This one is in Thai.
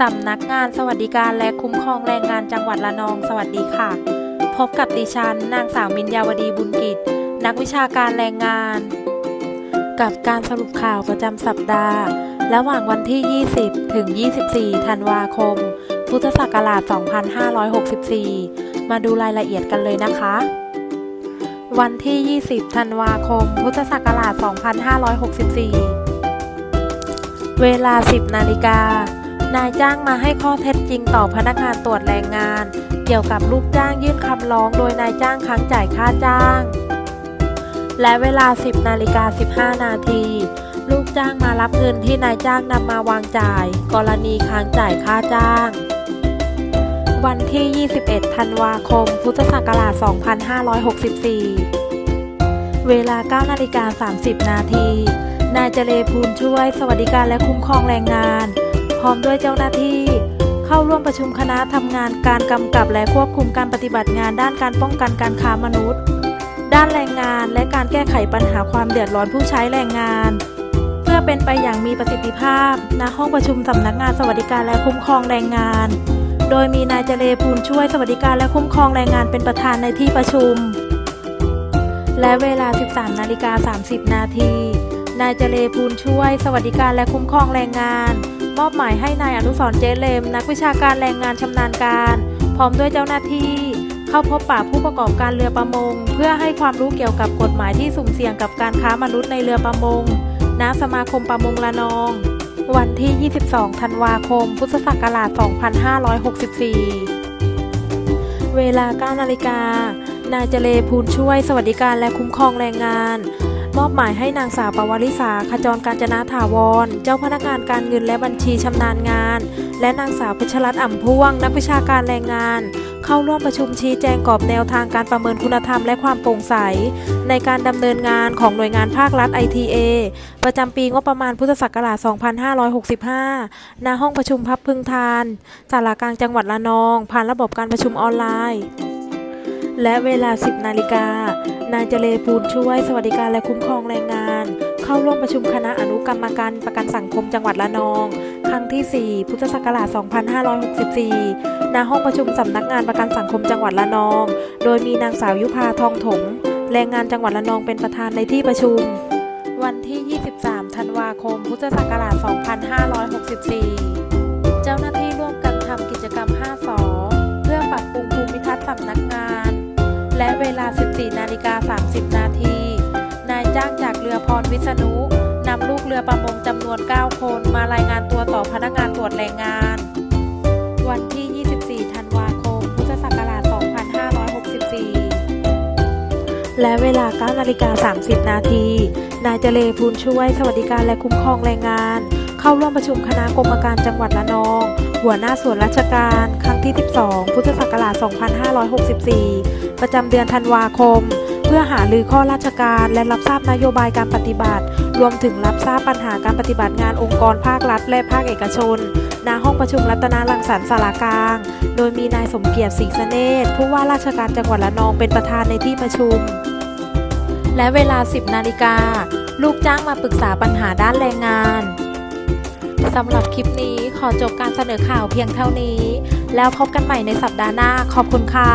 สำนักงานสวัสดิการและคุ้มครองแรงงานจังหวัดระนองสวัสดีค่ะ พบกับดิฉัน นางสาวมินยาวดีบุญกิจ นักวิชาการแรงงาน กับการสรุปข่าวประจำสัปดาห์ ระหว่างวันที่ 20 ถึง 24 ธันวาคม พุทธศักราช 2564 มาดูรายละเอียดกันเลยนะคะ วันที่ 20 ธันวาคม พุทธศักราช 2564 เวลา 10 นาฬิกา นายจ้างมาให้ข้อเท็จจริงต่อพนักงานตรวจแรงงาน เกี่ยวกับลูกจ้างยื่นคำร้องโดยนายจ้างค้างจ่ายค่าจ้าง และเวลา 10นาฬิกา15 นาทีลูกจ้างมารับเงินที่นายจ้างนำมาวางจ่าย กรณีค้างจ่ายค่าจ้าง วันที่ 21 ธันวาคม พุทธศักราช 2564 เวลา 9 นาฬิกา 30 นาที นายเจเลภูลช่วย สวัสดิการและคุ้มครองแรงงาน ร้อมด้วยเจ้าหน้าที่ เข้าร่วมประชุมคณะทำงานการกำกับและควบคุมการปฏิบัติงานด้านการป้องกันการค้ามนุษย์ ด้านแรงงานและการแก้ไขปัญหาความเดือดร้อนผู้ใช้แรงงาน เพื่อเป็นไปอย่างมีประสิทธิภาพณห้องประชุมสำนักงานสวัสดิการและคุ้มครองแรงงาน โดยมีนายเจเลภูลช่วยสวัสดิการและคุ้มครองแรงงานเป็นประธานในที่ประชุม และเวลา 13 นาฬิกา 30 นาที นายเจเลภูลช่วย สวัสดิการและคุ้มครองแรงงาน มอบหมายให้นายอนุสรเจเลม นักวิชาการแรงงานชำนาญการ พร้อมด้วยเจ้าหน้าที่ เข้าพบปะผู้ประกอบการเรือประมง เพื่อให้ความรู้เกี่ยวกับกฎหมายที่สุ่มเสี่ยงกับการค้ามนุษย์ในเรือประมงณสมาคมประมงละนอง วันที่ 22 ธันวาคม พุทธศักราช 2564 เวลา9นาฬิกานายเจเลภูลช่วย สวัสดิการและคุ้มครองแรงงาน มอบหมายให้นางสาวปวริษาขจรการจนาถาวร เจ้าพนักงานการเงินและบัญชีชำนาญงาน และนางสาวเพชรรัตน์อ่ำพ่วง นักวิชาการแรงงาน เข้าร่วมประชุมชี้แจงกรอบแนวทางการประเมินคุณธรรมและความโปร่งใส ในการดำเนินงานของหน่วยงานภาครัฐ ITA ประจำปีงบประมาณพุทธศักราช 2565 ณ ห้องประชุมพับพึงทานสารากลางจังหวัดระนอง ผ่านระบบการประชุมออนไลน์ และเวลา 10 นาฬิกา นายเจเลปูลช่วย สวัสดิการและคุ้มครองแรงงาน เข้าร่วมประชุมคณะอนุกรรมการประกันสังคมจังหวัดระนอง ครั้งที่ 4 พุทธศักราช 2564 ณ ห้องประชุมสำนักงานประกันสังคมจังหวัดระนอง โดยมีนางสาวยุพาทองถม แรงงานจังหวัดระนองเป็นประธานในที่ประชุม วันที่ 23 ธันวาคม พุทธศักราช 2564 รพรวิษณุนำลูกเรือประมงจำนวน 9 คนมารายงานตัวต่อพนักงานตรวจแรงงาน วันที่ 24 ธันวาคม พุทธศักราช 2564 และเวลา 9 นาฬิกา 30 นาที นายเจเลพูลช่วย สวัสดิการและคุ้มครองแรงงาน เข้าร่วมประชุมคณะกรรมการจังหวัดระนอง หัวหน้าส่วนราชการ ครั้งที่ 12 พุทธศักราช 2564 ประจำเดือนธันวาคม เพื่อหารือข้อราชการและรับทราบนโยบายการปฏิบัติ รวมถึงรับทราบปัญหาการปฏิบัติงานองค์กรภาครัฐ และภาคเอกชน ณ ห้องประชุมรัตนารังสรรค์สารากลาง โดยมีนายสมเกียรติศรีสเนศผู้ว่าราชการจังหวัดระนองเป็นประธานในที่ประชุม และเวลา 10 นาฬิกา ลูกจ้างมาปรึกษาปัญหาด้านแรงงานสำหรับคลิปนี้ขอจบการเสนอข่าวเพียงเท่านี้ แล้วพบกันใหม่ในสัปดาห์หน้า ขอบคุณค่ะ